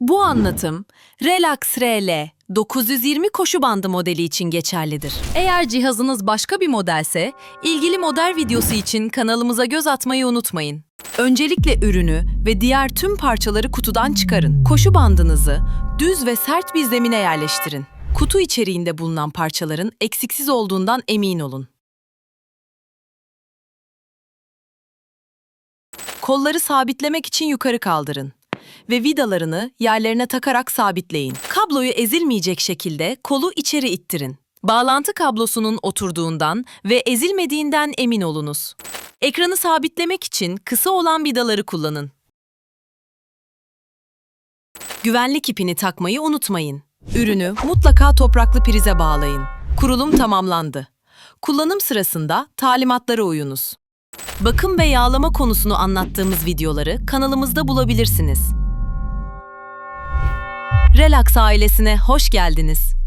Bu anlatım Relax RL 920 koşu bandı modeli için geçerlidir. Eğer cihazınız başka bir modelse, ilgili model videosu için kanalımıza göz atmayı unutmayın. Öncelikle ürünü ve diğer tüm parçaları kutudan çıkarın. Koşu bandınızı düz ve sert bir zemine yerleştirin. Kutu içeriğinde bulunan parçaların eksiksiz olduğundan emin olun. Kolları sabitlemek için yukarı kaldırın ve vidalarını yerlerine takarak sabitleyin. Kabloyu ezilmeyecek şekilde kolu içeri ittirin. Bağlantı kablosunun oturduğundan ve ezilmediğinden emin olunuz. Ekranı sabitlemek için kısa olan vidaları kullanın. Güvenlik ipini takmayı unutmayın. Ürünü mutlaka topraklı prize bağlayın. Kurulum tamamlandı. Kullanım sırasında talimatlara uyunuz. Bakım ve yağlama konusunu anlattığımız videoları kanalımızda bulabilirsiniz. Relax ailesine hoş geldiniz.